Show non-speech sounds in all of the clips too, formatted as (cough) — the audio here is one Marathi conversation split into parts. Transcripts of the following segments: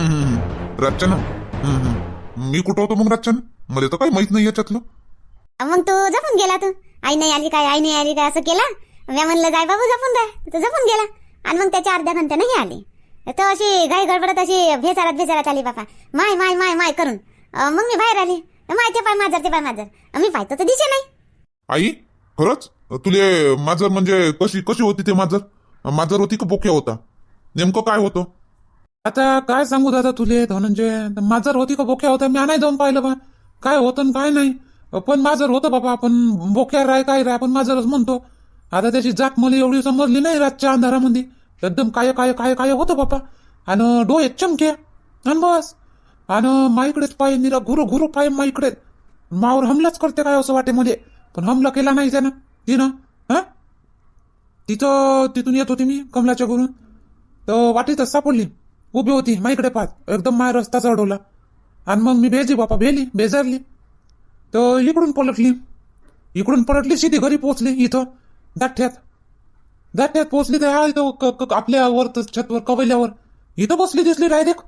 हम्म. मी कुठं होतो मग रातच्यानं मला तर काही माहीत नाही याच्यातलं. मग तू जपून गेला तू. आई नाही आली काय आई नाही आली काय असं केला? मी म्हणलं जाय बाबू जपून जाय तो जपून गेला. आणि मग त्याच्या अर्ध्या घंट्यानं हे आली. तर अशी घाई गडबडत अशी भेसारात भेसारात आली बापा माय माय माय माय करून. मग मी बाहेर आली. माय ते पाय माझर ते पाय माझर मी पाहतो तर दिसे नाही. आई खरंच? तुले माझर म्हणजे कशी कशी होती ते माझर माझर होती का बोक्या होता? नेमकं काय होतं? आता काय सांगू दादा तुले? धनंजय माझर होती का बोक्या होता मी नाही जाऊन पाहिलं बा. काय होतं काय नाही. पण माझर होतं बाबा आपण बोक्या राय काय राय आपण माझरच म्हणतो. आता त्याची जात मला एवढी समजली नाही रातच्या अंधारामध्ये. एकदम काय काय काय काय होतं बाबा? आणि डोळे चमके. आणि बस. आणि माईकडेच पाय निरा घुरू घुरू पाय माईकडे मावर हमलाच करते काय असं वाटे मध्ये पण हमला केला नाही त्यानं. तिनं हा? तिथं तिथून येत होती मी कमलाच्या घरून. तर वाटेतच सापडली. उभी होती माईकडे पाहत. एकदम माय रस्ता चढवला आणि मग मी भेजी बापा भेली बेजारली. तर इकडून पलटली. इकडून पलटली सीधी घरी पोहोचली इथं दाठ्यात. दाठ्यात पोहोचली तर हा इथं क- आपल्यावर छतवर कवल्यावर इथं बसली दिसली डायरेक्ट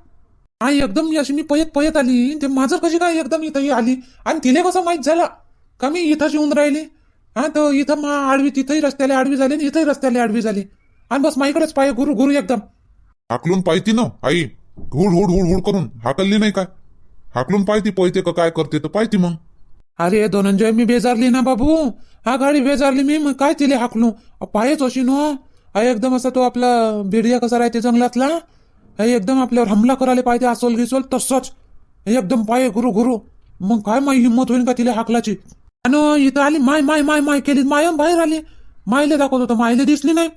आई एकदम अशी मी पयत पयत आली. ते माझं कशी काय एकदम इथं आली? आणि तिने कसं माहीत झालं? का मी इथंच येऊन राहिली? हा तर इथं मा आडवी तिथंही रस्त्याला आडवी झाली आणि इथंही रस्त्याला आडवी झाली. आणि बस माईकडेच पाय गुरु गुरु एकदम. हाकलून पाहती ना आई. हुड हुड हुड हुड करून. हाकलली नाही काय हाकलून पाहती पळते का काय करते तर पाहती मग. अरे धनंजय मी बेजारली ना बाबू. हा गाडी बेजारली मी मग काय तिले हाकलू? अ, पायच अशी नो. हा एकदम असा तो आपला भिडिया कसा राहते जंगलातला? आई एकदम आपल्यावर हमला करायला पाहिजे असोल गिसोल तसंच. एकदम पाय गुरु गुरु. मग काय माय हिंमत होईल का तिला हाकलाची? आणि इथं आली माय माय माय माय केली माय बाहेर आली. मायले दाखवत होतं मायले दिसली नाही.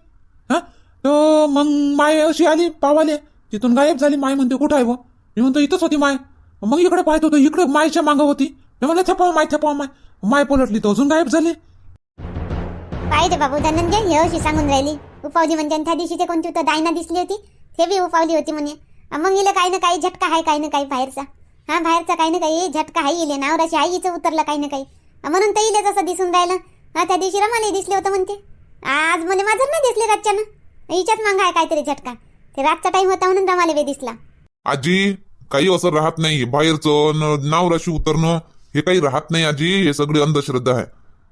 हा? तो मग माय अशी आली पावाले. तिथून गायब झाली. माय म्हणते कुठं आहे व? मी म्हणतो इथंच होती माय. मग इकडे पाहत होतो इकडे मायच्या मागं होती. मी म्हणलं थेपाव माय थेपाव माय. माय पलटली तर अजून गायब झाली. पाहिजे बाबू धनंजय हे अशी सांगून राहिली. उपावली म्हणजे आणि त्या दिवशी ते कोणती होतं दायना दिसली होती? ते बी उपावली होती म्हणे. अं, मग इले काही ना काही झटका आहे काही ना काही बाहेरचा. हा बाहेरचा काही ना काही झटका आहे इले नावराशी आईचं उतरलं काही ना काही. अं, म्हणून तर इले जसं दिसून राहिलं. हा त्या दिवशी रमाला दिसले होतं म्हणते. आज म्हणे माझं नाही दिसले रातच्यानं. हिच्यात मागं आहे काहीतरी झटका. ते रातचा टाइम होता म्हणून रमाले वे दिसला. आजी काही असं राहत नाही. बाहेरचं न- नाव राशी उतरणं हे काही राहत नाही आजी. हे सगळी अंधश्रद्धा आहे.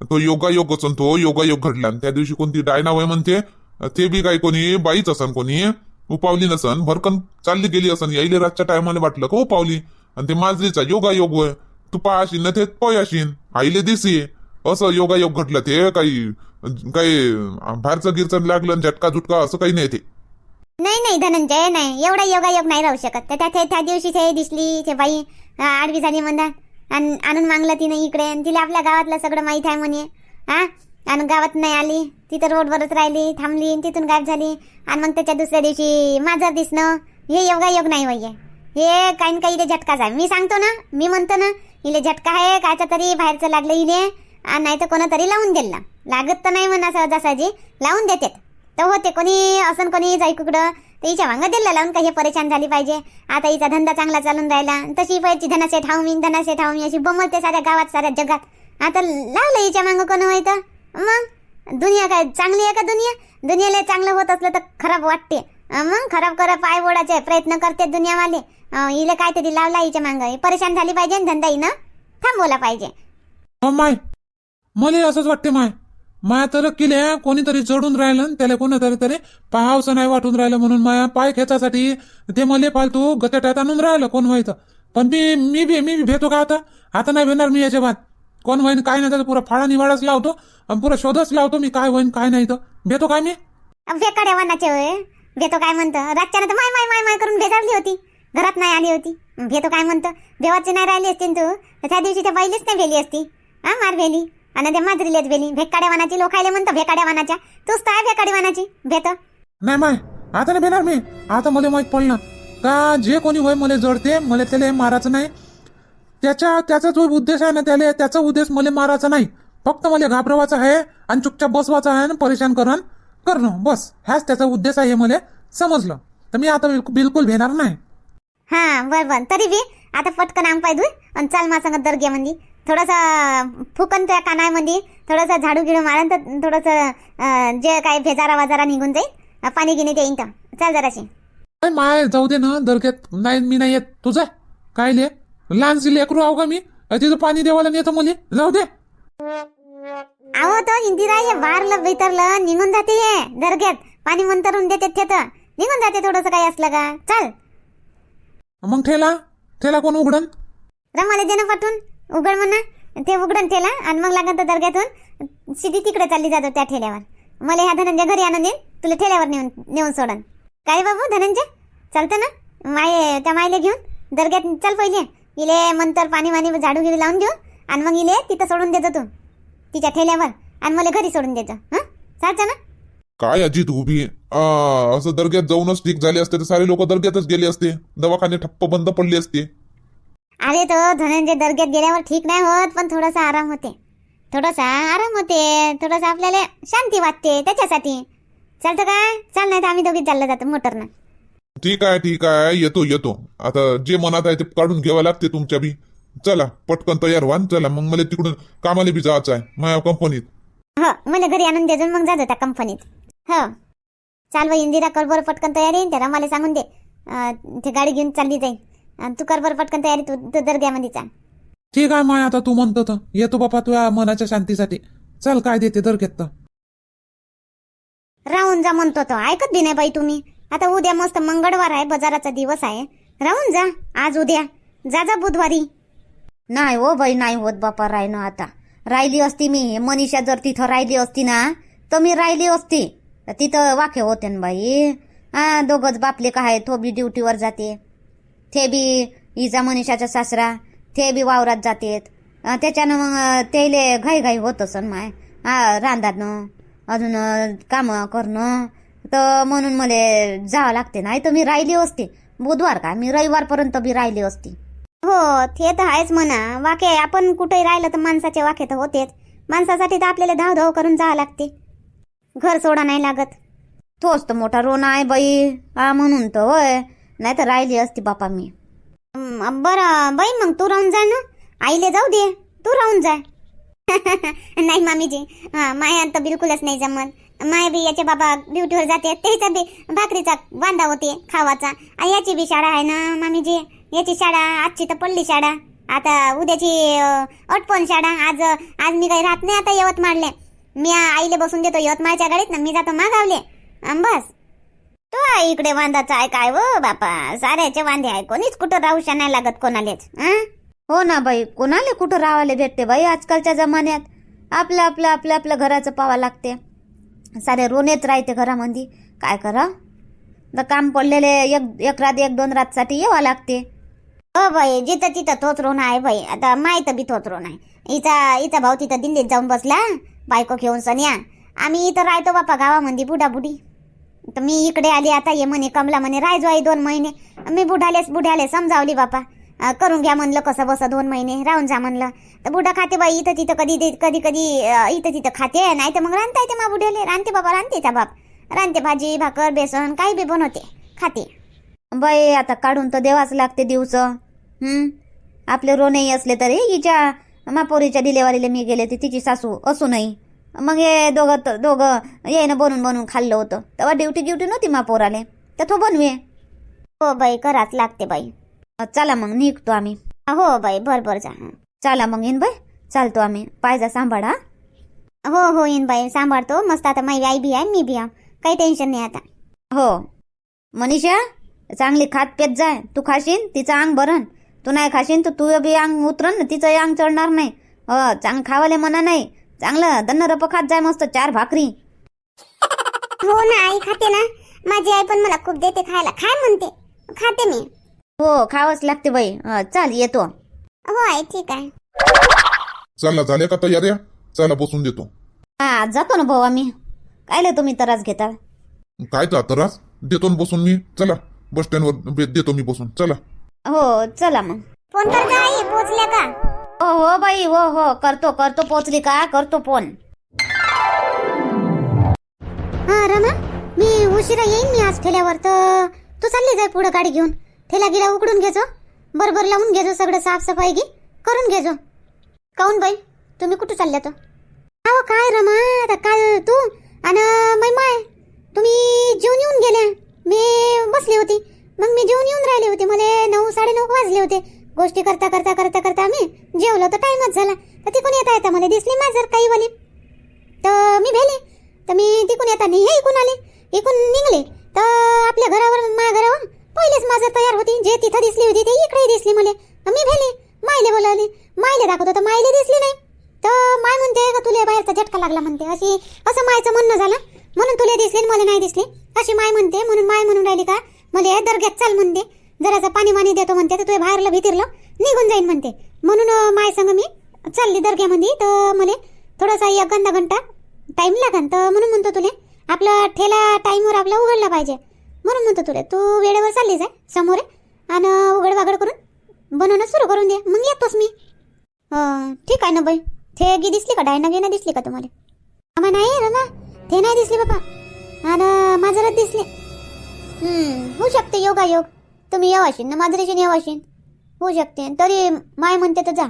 तो योगायोग असन तो. योगायोग घडला आणि त्या दिवशी कोणती डायना वय म्हणते? ते बी काही कोणी? बाईच असन कोणी? उपावली नसन. भरकन चालली गेली असन. यायले रातच्या टायमाला वाटलं का उपावली? आणि ते माजरीचा योगायोग होय तू पाहाशीन ना ते पयाशीन. आईले दिसी. असं योगायोग घडलं ते काही काही बाहेरचं गिरचं लागलं झटका झुटका असं काही नाही ते. नाही नाही धनंजय नाही. एवढा योगायोग नाही राहू शकत. तर त्या त्या- दिवशी ते दिसली ते बाई आडवी झाली म्हणा आणून मागलं तिने इकडे. तिला आपल्या गावातलं सगळं माहीत आहे म्हणे. हा? आणि गावात नाही आली. तिथं रोडवरच राहिली थांबली आणि तिथून गायब झाली. आणि मग त्याच्या दुसऱ्या दिवशी माझं दिसणं हे योगायोग नाही वय हे काही ना काही इले झटकाच आहे. मी सांगतो ना मी म्हणतो ना इले झटका आहे कायचा तरी बाहेरचं लागलं इले. नाही तर कोणातरी लावून दिला लागत तर नाही म्हणा सहजासहजी. लावून देतात. तर होते कोणी असं कोणी जाई कुकडं तर हिच्या मागं दिला लावून काही परेशान झाली पाहिजे. आता हिचा धंदा चांगला चालून राहिला. तशी पाहिजे धनासे ठाऊ मी धनासे ठाऊ मी अशी बमलते साऱ्या गावात साऱ्या जगात. आता लावलं हिच्या मागं कोण व्हायचं मग? दुनिया काय चांगली आहे का दुनिया? दुनियाला चांगलं होत असलं तर खराब वाटते. मग? खराब खराब पाय ओढायचे प्रयत्न करते दुनियावाले. हिला काहीतरी लावला हिच्या मागं परेशान झाली पाहिजे धंदा हिनं? थांबवला पाहिजे. हो मला असंच वाटते माय. माया तर किल्या कोणीतरी चढून राहिलं आणि त्याला कोणीतरी तरी पाहावसं नाही वाटून राहिलं म्हणून माया पाय खेचासाठी ते मले फालतू गचट्यात आणून राहिलं कोण व्हायचं? पण मी मी बी मी बी भेटतो का आता? आता नाही भेटणार मी याच्या बाद. कोण होईन काय नाही तर पुरा फाळा निवाडाच लावतो आणि पुरा शोधच लावतो मी काय होईन काय नाही तर. भेटतो काय मी? भेकाड्या वानाचे भेतो काय म्हणतं? रातच्यानं तर माय माय माय माय करून भेजारली होती. घरात नाही आली होती. भेतो काय म्हणतं? देवाची नाही राहिली असती ना तू? त्या दिवशी त्या बैलीच नाही भेली असती. हा मार भेली. आणि त्या माजरीलेच भेली भेकाड्या वानाची लोकायले म्हणतं भेकाड्या वानाच्या तूच आहे भेकाडी वानाची भेतो नाही माय. आता नाही भेटणार मी. आता मला माहीत पडलं का जे कोणी होय मला जडते मला त्याला मारायचं नाही. त्याच्या त्याचा जो उद्देश आहे ना त्याला त्याचा उद्देश मला मारायचा नाही. फक्त मला घाबरवायचा आहे आणि चुपचाप बसवायचा आहे आणि परेशान करून करणं. बस. ह्याच त्याचा उद्देश आहे मला समजलं. तर मी आता बिलकुल भेटणार नाही. हा बर बर. तरी बी आता पटकन पाय धुय आणि चाल मा सांगत दर्ग्यामध्ये थोडंसं फुकन त्या कानामध्ये थोडंसं झाडू गिडू मारण तर थोडंसं जे काय भेजारा वाजारा निघून जाईल पाणी गिनी देईन तर चाल जराशी. माय जाऊ दे ना दर्ग्यात नाही मी नाही येत. तुझा? काय ले लहानशी लेकरू आहो का मी? तिथं पाणी देवाला नेतो मुली. जाऊ दे. अहो तो इंदिरा हे बारलं बितरलं निघून जाते हे दर्ग्यात पाणी मंतरून देते ते तर निघून जाते थोडस काही असलं का? चल. मग ठेला. ठेला कोण उघडन? रमाला दे ना पाठवून उघड म्हणा. ते उघडन ठेला आणि मग लागत तर दर्ग्यातून. सिटी तिकडे चालली जातो त्या ठेल्यावर. मला ह्या धनंजय घरी आणून देईन तुला ठेल्यावर नेऊन नेऊन सोडन. काय बाबू धनंजय? चालतं ना? माय त्या मायले घेऊन. दर्ग्यात चल पहिले. इले मंतर पाणी वाणी झाडू गिडू लावून देऊ आणि मग इले तिथं सोडून देतो तू. तिच्या ठेल्यावर. आणि मला घरी सोडून देतो. हं? चालतं ना? काय अजित तू उभी आहे? असं दर्ग्यात जाऊनच ठीक झाले असते तर सारे लोक दर्ग्यातच गेले असते. दवाखाने ठप्प बंद पडले असते. अरे तो धनंजय दर्ग्यात गेल्यावर ठीक नाही होत पण थोडासा आराम होते. थोडासा आराम होते. थोडासा आपल्याला शांती वाटते त्याच्यासाठी. चालतं काय चाल नाही तर आम्ही दोघी चाललं जातो मोटरनं. ठीक आहे ठीक आहे. येतो येतो. आता जे मनात आहे ते काढून घ्यावं लागते तुमच्या बी. चला पटकन तयार व्हा चला. मग मला तिकडून कामाला बी जायचं आहे माझ्या कंपनीत. हो मला घरी आणून देजून मग जातो त्या कंपनीत. हो. चाल बाई इंदिरा कर बरं पटकन तयारी त्या रमाला सांगून दे. अं, ते गाडी घेऊन चालली जाईल आणि तू कर बरं पटकन तयारी तू तू दर्ग्यामध्ये चाल. ठीक आहे माय आता तू म्हणतो तर. येतो बापा तुझ्या मनाच्या शांतीसाठी. चल काय देते दर्ग्यात तर राहून जा म्हणतो तो. ऐकत बी नाही बाई तुम्ही. आता उद्या मस्त मंगळवार आहे बाजाराचा दिवस आहे. राहून जा. आज उद्या. जा जा बुधवारी. नाही हो बाई नाही होत बापा राहिनं आता. राहिली असती मी. मनीषा जर तिथं राहिली असती ना तर मी राहिली असती. तर तिथं वाखे होते ना बाई. हा दोघंच बापले काय तो बी ड्युटीवर जाते. ते बी हिचा मनीषाचा सासरा ते बी वावरात जातेत. त्याच्यानं मग त्याले घाई घाई होत असन माय. रांधानं अजून कामं करणं. तर म्हणून मला जावं लागते. नाही तर मी राहिली असते. बुधवार का? मी रविवारपर्यंत बी राहिली असती. हो ते तर आहेच म्हणा. वाके आपण कुठेही राहिलं तर माणसाचे वाके तर होतेच. माणसासाठी तर आपल्याला धाव धाव करून जावं लागते. घर सोडा नाही लागत. तोच तर मोठा रोना आहे बाई. हा म्हणून तर होय. नाही तर राहिली असती बापा मी. बरं बाई मग तू राहून जा ना. आईले जाऊ दे. तू राहून जा. (laughs) नाही मामीजी. माया तर बिलकुलच नाही जमत. माय बी याचे बाबा ड्युटीवर जाते त्याचा बी भाकरीचा वांदा होते खावाचा. याची बी शाळा आहे ना मामीजी. याची शाळा आजची तर पडली शाळा. आता उद्याची अटपण शाळा. आज आज मी काही राहत नाही आता यवतमाळले. मी आईले बसून देतो यवतमाळच्या गाडीत ना मी जातो मागावले. बस. आहे इकडे वांदाचा आहे काय व बापा? साऱ्याचे वांदे आहे कोणीच कुठं राहू नाही लागत कोणालेच हं? हो ना बाई कोणाला कुठं राहायला भेटते बाई आजकालच्या जमान्यात? आपलं आपलं आपलं आपलं घराचं पावा लागते. सारे रोनेच राहते घरामध्ये काय करा? तर काम पडलेले एक एक रात एक दोन रातसाठी यावं लागते. हो बाई जिथं तिथं तोच रोन आहे बाई. आता माहीत बी तोच रोन आहे. हिचा हिचा भाऊ तिथं दिल्लीत जाऊन बसला. बायको घेऊन सन्या. आम्ही इथं राहतो बापा गावामध्ये बुडा बुडी तर मी इकडे आली आता ये म्हणे कमला म्हणे राहायचो आई दोन महिने. मी बुढालेच बुढ्याले समजावली बापा. करून घ्या म्हणलं कसं बसं दोन महिने राहून जा म्हणलं. तर बुढा खाते बाई इथं तिथं कधी दे- कधी कधी इथं तिथं खाते नाही तर मग रांधता येते मा बुढ्याले. रांधते बाबा रांधतेचा बाप. रांधते भाजी भाकर बेसन काही बी बनवते खाते. बाई आता काढून तर देवाच लागते दिवस. हम्म? आपले रोनेही असले तरी हिच्या मापोरीच्या डिलेवरीला मी गेले ते तिची सासू असू नाही मग हे दोघं त- दोघं येईनं बनवून बनवून खाल्लं होतं. तेव्हा ड्युटी ड्युटी नव्हती मापोराले तर तो बनवे. हो बाई कराच लागते बाई. चला मग निघतो आम्ही. हो बाई बरोबर जा. चला मग येईन बाई. चालतो आम्ही. पायजा सांभाळा. हो हो येईन बाई. सांभाळतो. मस्त आता माझी आई बी आहे मी बी आहे. काही टेन्शन नाही आता. हो. मनीषा चांगली खात पेत जाय तू खाशीन तिचं अंग भरण. तू नाही खाशीन तर तुझं बी अंग उतरण तिचं अंग चढणार नाही. चांग खावाले म्हणा नाही. चांगलं दन्न रप खात जाय मस्त चार भाकरी. हो ना आई खाते ना. माझी आई पण मला खूप देते खायला. खाय म्हणते. खाते मी. हो खावंच लागते बाई. हं, चाल येतो. हो आई ठीक आहे. चला झाल्या का तयाऱ्या चला बसून देतो. हा जातो ना भाऊ आम्ही. कायले तुम्ही त्रास घेता? काय तर त्रास? देतो ना बसून मी. चला बस स्टँडवर देतो मी बसून. चला. हो चला मग. फोन कर आई पोहोचल्या का? हो हो बाई हो हो. करतो करतो पोचली का? करतो फोन. हा रमा मी उशिरा येईन मी आज ठेल्यावर तर तू चालली जाय पुढे गाडी घेऊन. ठेला गिला उकडून घेजो बरोबर लावून घेजो सगळं साफसफाई घे करून घेजो. काऊन बाई तुम्ही कुठं चालल्या तर अहो काय रमा आता काल तू आणि मै माय तुम्ही जेवून येऊन गेल्या. मी बसली होती मग मी जेवून येऊन राहिले होते मला नऊ साडे नऊ वाजले होते. गोष्टी करता करता करता करता आम्ही जेवलो तर टाईमच झाला. तर तिकून येता येता मला दिसली माझर काही वाली. तर मी भेले. तर मी तिकून नाही हे इकून आले. इकून निघले. तर आपल्या घरावर माझ्या घरावर पहिलेच माझं तयार होती. जे तिथं दिसली होती ते इकडे दिसली मला. मी भेले. मायले बोलावली. मायले दाखवत तर मायले दिसली नाही. तर माय म्हणते का तुला बाहेरचा झटका लागला म्हणते. अशी असं मायचं म्हणणं झालं. म्हणून तुला दिसली मला नाही दिसली. अशी माय म्हणते म्हणून माय म्हणून राहिली का? मला दर्ग्यात चाल म्हणते. जरासं पाणी वाणी देतो म्हणते तर तुझ्या बाहेरला भीतिरलं निघून जाईन म्हणते. म्हणून माय संग मी चालली दर्ग्यामध्ये तर मला थोडासा एक गंधा घंटा टाईम लागन तर म्हणून म्हणतो तुले आपला ठेला टाईमवर आपला उघडला पाहिजे. म्हणून म्हणतो तुले तू वेळेवर चालली जाय समोर आणि उघड वागड करून बनवणं सुरू करून दे मग येतोच मी. ठीक आहे ना बाई. थे गी दिसली का? डायना गेना दिसली का तुम्हाला? आम्हा नाही रमा ते नाही दिसली बाबा. आणि माझं दिसले. होऊ शकते योगायोग. योग तुम्ही यावाशीन ना माजरीशीन येवाशीन होऊ शकते. तरी माय म्हणते तर जा.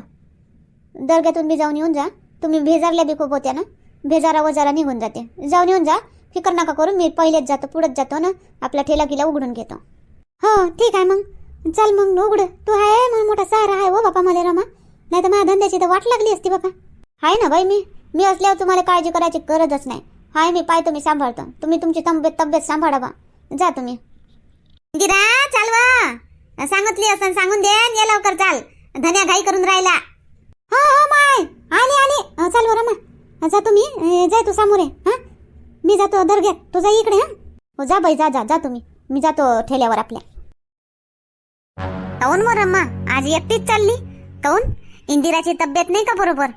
दर्ग्यातून बी जाऊन येऊन जा. तुम्ही भेजारल्या बी खूप होत्या ना. भेजारा वजारा निघून जाते. जाऊन येऊन जा. फिकर नका करू. मी पहिलेच जातो पुढंच जातो ना. आपला ठेला किला उघडून घेतो. हो ठीक आहे मग. चल मग उघड. तू आहे मग मोठा सहारा आहे हो बापा मला रमा. नाही तर माझ्या धंद्याची तर वाट लागली असती बापा. आहे ना बाई मी. मी असल्यावर तुम्हाला काळजी करायची गरजच नाही. हाय मी पाय तुम्ही सांभाळतो. तुम्ही तुमची तब्येत तब्येत सांभाळा बा जा तुम्ही. दिरा चालवा सांगितली असं सांगून दे ये लवकर चाल. धन्या घाई करून राहिला. हो हो माय. आले आले. चाल बरं मा जा तुम्ही. जाय तू समोर आहे हा? मी जातो दर्ग्यात तू जा इकडे हा? हो जा बाई जा जा जा तुम्ही. मी जातो ठेल्यावर आपल्या. काऊन मग आज एकटीच चालली. काऊन? इंदिराची तब्येत नाही का बरोबर?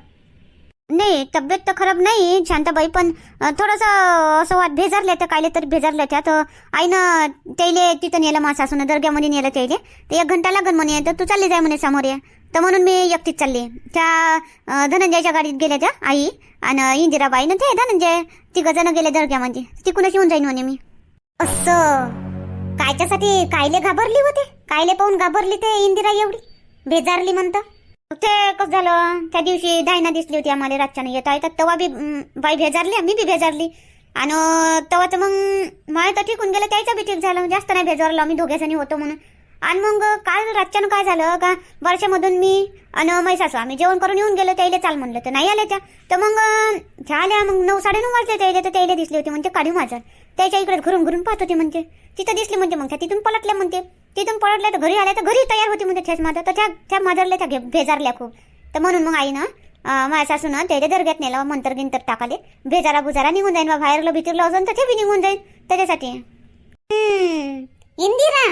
नाही तब्येत तर खराब नाही शांताबाई पण थोडंसं असं वाट भेजारल्या त्या कायले तरी भेजारल्या त्या. तर आईनं त्याले तिथं नेलं मा सासून दर्ग्यामध्ये नेलं त्याले ते एक घंटा लागन म्हणे तर तू चालली जाय म्हणे समोर या. तर म्हणून मी एकटीच चालली. त्या धनंजयच्या गाडीत गेल्या त्या आई आणि इंदिराबाई ते धनंजय तिघ जण गेले दर्ग्यामध्ये. तिकूनच येऊन जाईन म्हणे मी. असं. कायच्यासाठी कायले घाबरली होते? कायले पाहून घाबरली ते इंदिरा एवढी? बेजारली म्हणतं? ते कसं झालं? त्या दिवशी दायना दिसली होती आम्हाला रातच्यानं. येता येतात तेव्हा बी बाई भेजारली मी बी भेजारली. आणि तेव्हाच मग माय तर ठीक होऊन गेलं त्याचा बी ठीक झालं. जास्त नाही भेजारलं आम्ही दोघे जणी होतो म्हणून. आणि मग काल रातच्यानं काय झालं का? वर्षामधून मी आणि मै सासू आम्ही जेवण करून येऊन गेलो त्याला चाल म्हणलं. तर नाही आले त्या. तर मग अं, त्या आल्या मग नऊ साडे नऊ वाजले त्याला तर त्याला दिसली होती म्हणजे काढी माझं. त्याच्या इकडे घरून घरून पाहत होती म्हणते. तिथं दिसली म्हणजे मग त्या तिथून पलटल्या म्हणते. तिथून पलटल्या तर घरी आल्या तर घरी तयार होती म्हणजे त्याच माझं तर त्या त्या माजरल्या त्या घे- भेजारल्या खूप. तर म्हणून मग आईनं माझ्या सासून त्याच्या दर्ग्यात नेलं मंतर गिंतर टाकाले. भेजारा बुजारा निघून जाईन बा बाहेरलं भीतीरलं अजून तर ते बी निघून जाईन. त्याच्यासाठी. इंदिरा.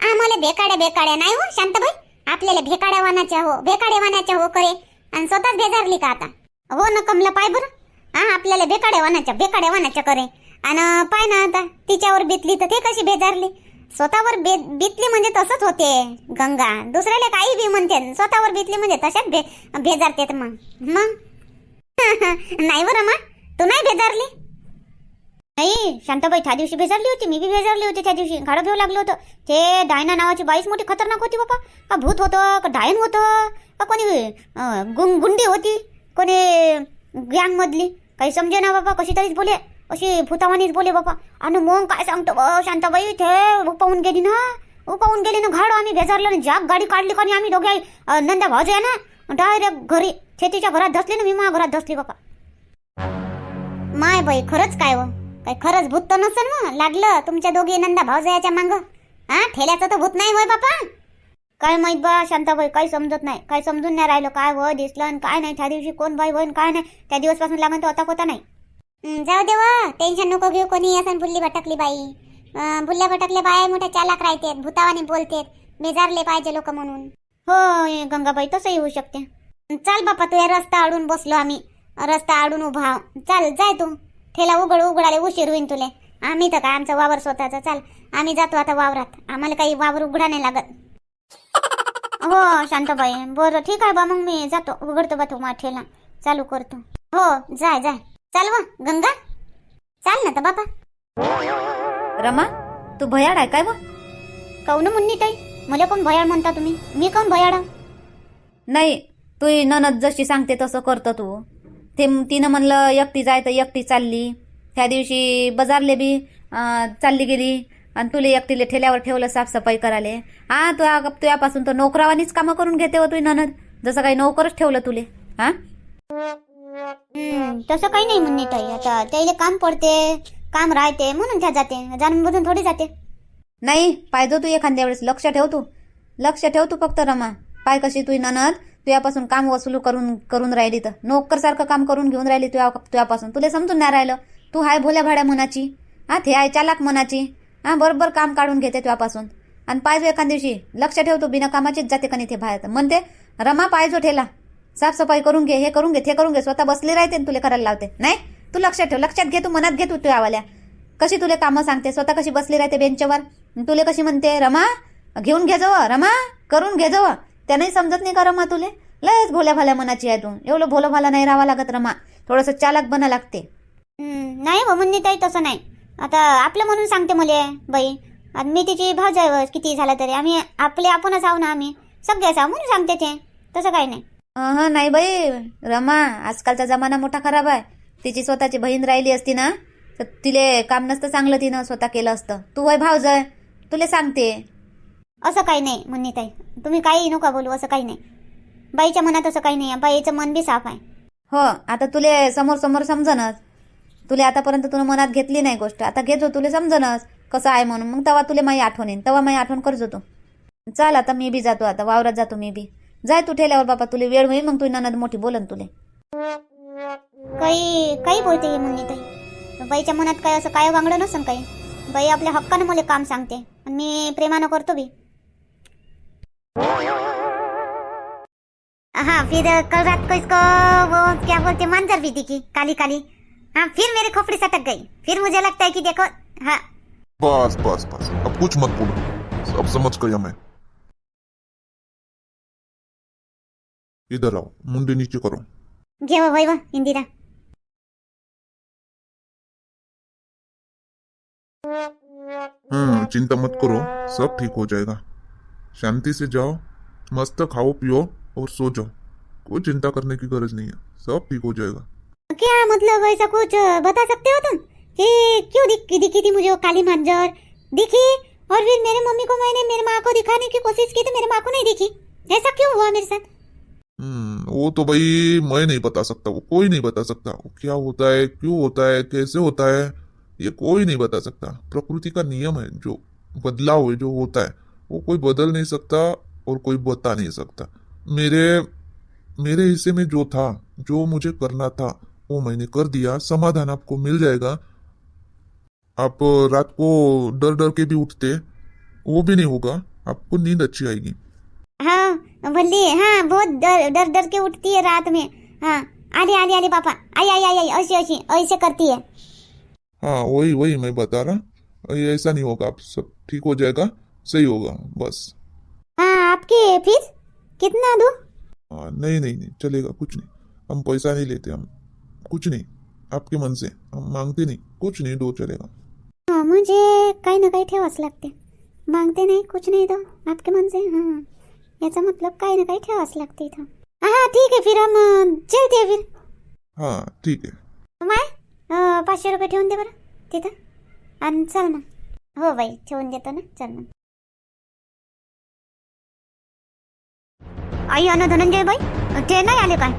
आम्हाला भेकाड्या भेकाड्या नाही हो शांतबाई. आपल्याला भेकाड्या वानाच्या हो भेकाड्या वानाच्या हो करे. आणि स्वतःच भेजारली का आता? हो ना कमला पाय बरं. हा आपल्याला भेकाड्या वानाच्या भेकाड्या वानाच्या करे. आणि पाय ना आता तिच्यावर बितली तर ते कशी बेजारली स्वतःवर बे बितली म्हणजे तसंच होते गंगा. दुसऱ्याला काही बी म्हणते स्वतःवर बितली म्हणजे तशाच भे भेजारते मग. मग? (laughs) नाही बरं मग? तू नाही बेजारली नाही शांताबाई त्या दिवशी भेजारली होती मी बी भेजारली होती त्या दिवशी. गाडं घेऊ लागलो होतं. ते डायना नावाची बाईच मोठी खतरनाक होती बापा. का भूत होतं का डायन होतं का कोणी गुं गुंडी होती कोणी गँग मधली. काही समजे ना बाबा कशी तरीच बोले अशी भूतावानीच बोले बाबा आणि मग काय सांगतो बा शांताबाई ते पाहून गेली ना पाहून गेली ना घाड आम्ही भेजारलो आणि जाग गाडी काढली का आम्ही दोघे नंदा भाऊजी आहे ना डायरेक्ट घरी शेतीच्या घरात धसली ना मी माझ्या घरात धसली बापा. माय बाई खरंच काय व काय खरंच भूत तर नसेल मग. लागलं तुमच्या दोघी नंदा भावजयाच्या मांग. हा ठेल्याचं तर भूत नाही होय बापा. काय माहीत बा शांताबाई काही समजत नाही. काय समजून नाही राहिलं काय व दिसलं आणि काय नाही. त्या दिवशी कोण बाई होईन काय नाही. त्या दिवसपासून लागून तर होता होता नाही. हं, जाऊ दे वा. टेन्शन नको घेऊ कोणी. असं बुल्ली भटकली बाई. अं, बुल्ल्या भटकले बाया मोठ्या चालाक राहतेत भूतावाने बोलतेत बेजारले पाहिजे लोक म्हणून. हो हे गंगाबाई तसंही होऊ शकते. चाल बापा तू या रस्ता अडून बसलो आम्ही. रस्ता आडून उभा. आहो. चाल जाय तू. ठेला उघड उघडाले उशीर होईन तुले. आम्ही तर काय आमचं वावर स्वतःचं चाल. आम्ही जातो आता वावरात. आम्हाला काही वावर उघडा नाही लागत. हो शांताबाई. बरं ठीक आहे बा मग मी जातो. उघडतो बा तो ठेला. चालू करतो. हो जाय जाय. चाल वा गंगा. चाल ना तर बाबा. रमा तू भयाड आहे काय व? काऊन मुन्नी ताई? मला कोण भयाळ म्हणता तुम्ही? मी कोण भयाळ नाही तू ननद जशी सांगते तसं करतो तू. ते तिनं म्हणलं एकटी जाय तर एकटी चालली. त्या दिवशी बाजारले बी चालली गेली. आणि तुला एकटीले ठेल्यावर ठेवलं साफसफाई करायला. हा तुया तुयापासून तर नोकरावानीच कामं करून घेते हो तुझी ननद जसं काही नोकरच ठेवलं तुले. हा तसं काही नाही म्हणणे ताई. आता त्याला काम पडते काम राहते म्हणून त्या जाते. जाणून थोडी जाते. नाही पाहिजे तू एखाद्या वेळेस. लक्ष ठेव तू. लक्ष ठेव तू फक्त रमा. पाय कशी तुझी ननद तुझ्यापासून काम वसूल करून करून राहिली तर. नोकरसारखं काम करून घेऊन राहिली तुझ्या तुझ्यापासून. तुला समजून नाही राहिलं. तू हाय भोल्या भाड्या मनाची. हा ते आहे चालाक मनाची. हा बरोबर काम काढून घेते तुझ्यापासून. आणि पाहिजो एखाद दिवशी लक्ष ठेव तू बिना कामाचीच जाते का नाही ते बाहेर. म्हणते रमा पाहिजो ठेला. साफसफाई करून घे हे करून घे ते करून घे. स्वतः बसली राहते आणि तुला करायला लावते. नाही तू लक्ष ठेव. लक्षात घे तू मनात घे तू तुझ्यावाल्या. कशी तुला कामं सांगते? स्वतः कशी बसली राहते बेंचवर? तुले कशी म्हणते रमा घेऊन घे जवळ रमा करून घे जवळ. त्यानंही समजत नाही का रमा तुले? लयच भोल्या भाल्या मनाची आहे तू. एवढं भोलं भाला नाही राहावं लागत रमा. थोडंसं चालाक बना लागते. नाही हो ताई तसं नाही. आता आपलं म्हणून सांगते मुले बाई. मी तिची भाव आहे किती झाला तरी. आम्ही आपले आपणच आहो ना आम्ही. सगळेच आहो म्हणून सांगते ते. तसं काही नाही. हा नाही बाई. रमा आजकालचा जमाना मोठा खराब आहे. तिची स्वतःची बहीण राहिली असती ना तर तिले काम नसतं चांगलं तिनं स्वतः केलं असतं. तू वय भाव जाय तुले सांगते. असं काही नाही म्हणणे ताई तुम्ही काही नका बोलू असं काही नाही. बाईच्या मनात असं काही नाही आहे बाईचं मन बी साफ आहे. हो आता तुले समोर समोर समजनच. तुले आतापर्यंत तुला मनात घेतली नाही गोष्ट. आता घेतो तुले समजनच कसं आहे म्हणून. मग तेव्हा तुले माही आठवण येईन. तेव्हा माही आठवण करजो तू. चाल आता मी बी जातो आता. वावरात जातो मी बी. जाय तू ठेल्यावर बापा तुले वेळ होईल मग तुझी ननद मोठी बोलन तुले. काही काही बोलते ही म्हणणे ताई बाईच्या मनात काय असं काय वांगडं नसन काही. बाई आपल्या हक्कानं मला काम सांगते. आणि मी प्रेमानं करतो बी. हाँ फिर कल रात को इसको वो क्या बोलते मांजर भी दिखी काली काली। हाँ फिर मेरी खोपड़ी सटक गई। फिर मुझे लगता है कि देखो हाँ। बस बस बस। अब कुछ मत बोलो। सब समझ गया मैं इधर आओ मुंडे नीचे करो। घे वो भाई वो इंदिरा। हम्म चिंता मत करो सब ठीक हो जाएगा। शांति से जाओ मस्त खाओ पियो और सो जाओ। कोई चिंता करने की गरज नहीं है सब ठीक हो जाएगा। क्या मतलब ऐसा कुछ बता सकते हो तुम? कि क्यों दिखी दिखी थी मुझे वो काली मांजर? दिखी? और फिर मेरे मम्मी को मैंने मेरे माँ को दिखाने की कोशिश की तो मेरे माँ को नहीं दिखी। ऐसा क्यों हुआ मेरे साथ? हम्म वो तो भाई मैं नहीं बता सकता वो कोई नहीं बता सकता। वो क्या होता है क्यों होता है कैसे होता है ये कोई नहीं बता सकता। प्रकृति का नियम है जो बदलाव है जो होता है। वो कोई बदल नहीं सकता और कोई बता नहीं सकता। मेरे मेरे हिस्से में जो था जो मुझे करना था वो मैंने कर दिया। समाधान आपको मिल जाएगा। आप रात को डर डर के भी उठते वो भी नहीं होगा। आपको नींद अच्छी आएगी। हाँ भल्ली हाँ बहुत डर डर डर के उठती है रात में। हाँ आली आली आली पापा आई आई आई आई ऐसी ऐसी ऐसे करती है। हाँ वही वही मैं बता रहा ये ऐसा नहीं होगा आप सब ठीक हो जाएगा। सही होगा बस। हाँ आपकी फीस कितना दूँ? हाँ नहीं नहीं नहीं चलेगा कुछ नहीं। हम पैसा नहीं लेते हम कुछ नहीं। आपके मन से हम मांगते नहीं कुछ नहीं दो चलेगा। हाँ मुझे काही ना काही ठेवाच लागते। मागते नाही कुछ नाही दो आपके मन से हाँ याचा मतलब काही ना काही ठेवाच लागते इथं हाँ ठीक है फिर हम अं, चलते हैं फिर। हाँ ठीक है। माय अं, पाचशे रुपये ठेवून दे बरं तिथं। आणि चल मग हो बाई ठेवून देतो ना चल मग आई अन धनंजय बाई ते नाही आले काय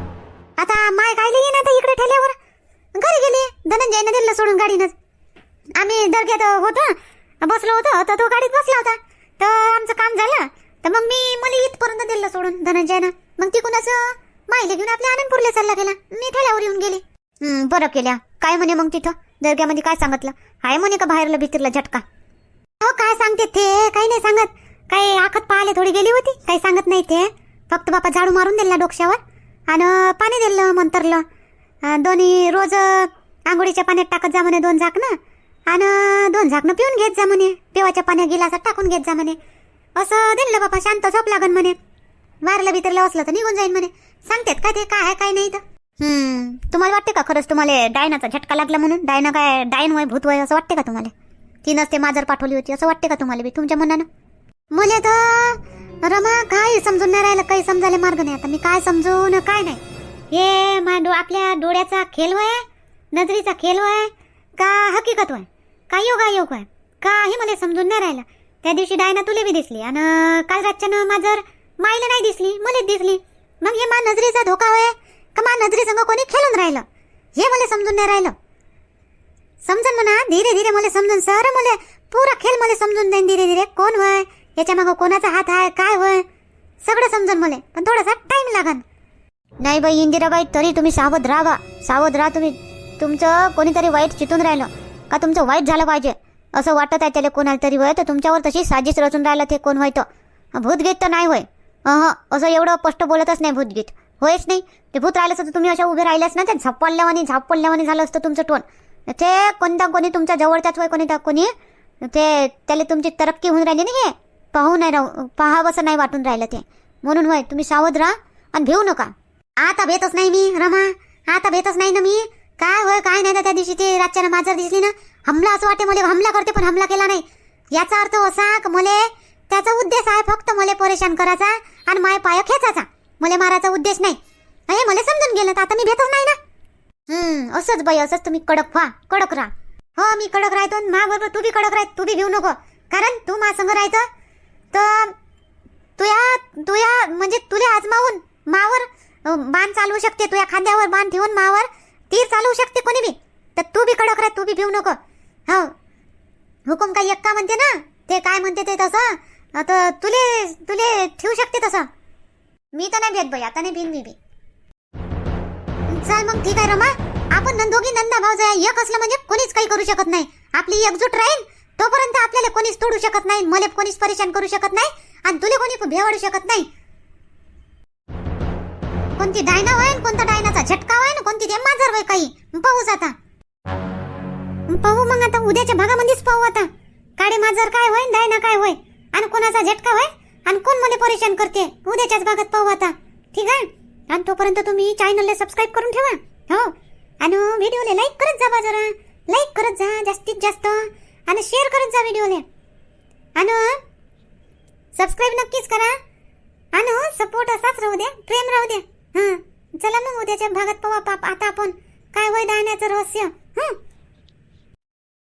आता माय कायले येईन ना इकडे ठेल्यावर? घरी गेली धनंजयनं दिलं सोडून गाडीनंच. आम्ही दर्ग्यात होतो बसलो होतो तर तो गाडीत बसला होता. तर आमचं काम झालं तर मग मी मला इथपर्यंत दिलं सोडून धनंजयनं. मग तिकून असं माहिले घेऊन आपल्या आनंदपूरला चालला गेला. मी ठेल्यावर येऊन गेले. बरं केल्या. काय म्हणे मग तिथं? दर्ग्यामध्ये काय सांगितलं? हाय म्हणे का बाहेरला भीतीला झटका? हो काय सांगते ते? काही नाही सांगत. काही आखत पाहायला थोडी गेली होती. काही सांगत नाही ते. फक्त बापा झाडू मारून दिला डोक्यावर आणि पाणी दिलं मंतरलं. दोन्ही रोज आंघोळीच्या पाण्यात टाकत जा म्हणे दोन झाकणं आणि दोन झाकणं पिऊन घेत जा म्हणे. पिवाच्या पाण्यात गिलासात टाकून घेत जा म्हणे. असं दिलं बापा शांत झोप लागन म्हणे. वारलं बितरलं असलं तर निघून जाईन म्हणे. सांगतेत काय ते काय आहे काय नाही तर. हम्म तुम्हाला वाटते का खरंच तुम्हाला डायनाचा झटका लागला म्हणून? डायना काय डायन वय भूत वय असं वाटते का तुम्हाला? तिनंच ते माजर पाठवली होती असं वाटते का तुम्हाला बी तुमच्या मनानं? मला तर रमा काय समजून नाही राहिलं? काही समजायला मार्ग नाही आता. मी काय समजून काय नाही. हे मा डो आपल्या डोळ्याचा खेळ वय नजरीचा खेळ वय का हकीकत होय? का योग योग होय? काही मला समजून नाही राहिलं. त्या दिवशी डायना तुले बी दिसली आणि काल रातच्यानं माझर माईला नाही दिसली मलाच दिसली. मग हे मा नजरेचा धोका होय? का मा नजरेसंग कोणी खेळून राहिलं? हे मला समजून नाही राहिलं. समजून म्हणा धीरे धीरे मला समजून. सर मला पुरा खेळ मला समजून जाईन धीरे धीरे कोण होय? याच्या मागं कोणाचा हात आहे काय होय? सगळं समजून मला पण थोडासा टाइम लागन. नाही बाई इंदिराबाई तरी तुम्ही सावध राहा. सावध राहा तुम्ही. तुमचं कोणीतरी वाईट चितून राहिलं का तुमचं वाईट झालं पाहिजे? असं वाटत आहे त्याला कोणाला तरी वय तर तुमच्यावर तशी साजिश रचून राहिलं ते कोण होय तर. भूतगीत तर नाही होय. अह असं एवढं स्पष्ट बोलतच नाही भूतगीत. होयच नाही. ते भूत राहिलं असतं तर तुम्ही अशा उभे राहिल्यास ना ते झपडल्यावानी झाप पडल्यावानी झालं असतं तुमचं टोन ते कोणता कोणी तुमच्या जवळच्याच होय कोणी कोणी? ते त्याला तुमची तरक्की होऊन राहिली नाही हे? पाहू नाही राहू पाहावंसं नाही वाटून राहिलं ते. म्हणून होय तुम्ही सावध राहा आणि भेऊ नका. आता भेटच नाही मी रमा. आता भेटच नाही ना मी. काय होय काय नाही ना त्या दिवशी ते रातच्यानं माझं दिसली ना. हमला असं वाटे मला हमला करते पण हमला केला नाही. याचा अर्थ असा का मले त्याचा उद्देश आहे फक्त मला परेशान करायचा आणि माय पाय खेचायचा. मला मारायचा उद्देश नाही. हे मला समजून गेलं तर आता मी भेटच नाही ना. हम्म असंच बाई असंच तुम्ही कडक व्हा कडक राहा. हो मी कडक राहतो मा बरोबर तू बी कडक राहत तू बी घेऊ नको. कारण तू मा संग राहायचं तर तुया तुया म्हणजे तुला आजमावून मावर बाण चालवू शकते. तुया खांद्यावर बाण ठेवून मावर तीर चालवू शकते कोणी बी. तर तू बी कडक राह तू बी भिवू नको. हो. हुकुम काय एक्का म्हणते ना? ते काय म्हणते ते तसं? तर तुले तुले ठेवू शकते तसं. मी तर नाही भेट बाई आता नाही भिन मी बी. चल मग ठीक आहे रमा. आपण नंदोगी नंदा भाऊ जाय एक असलं म्हणजे कोणीच काही करू शकत नाही. आपली एकजूट राहील तोपर्यंत आपल्याला कोणीच तोडू शकत नाही मला कोणीच परेशान करू शकत नाही आणि तुला कोणी भेवाडू शकत नाही. कोणती डायना होय कोणता डायनाचा झटका होय ना कोणती ते मांजर होय काही? पाहूच आता पाहू मग आता उद्याच्या भागामध्येच पाहू आता. काळे मांजर काय होय डायना काय होय? आणि कोणाचा झटका होय? आणि कोण मला परेशान करते? उद्याच्याच भागात पाहू आता. ठीक आहे? आणि तोपर्यंत तुम्ही चॅनलला सबस्क्राईब करून ठेवा. हो. आणि व्हिडिओला लाईक करत जा बा जरा. लाईक करत जा जास्तीत जास्त. आणि शेअर करत जा व्हिडिओला आणि सबस्क्राईब नक्कीच करा. आणि सपोर्ट असाच राहू द्या प्रेम राहू द्या हां. चला मग उद्याच्या भागात पाहू पाप आता आपण काय वय दाण्याचं रहस्य. हं?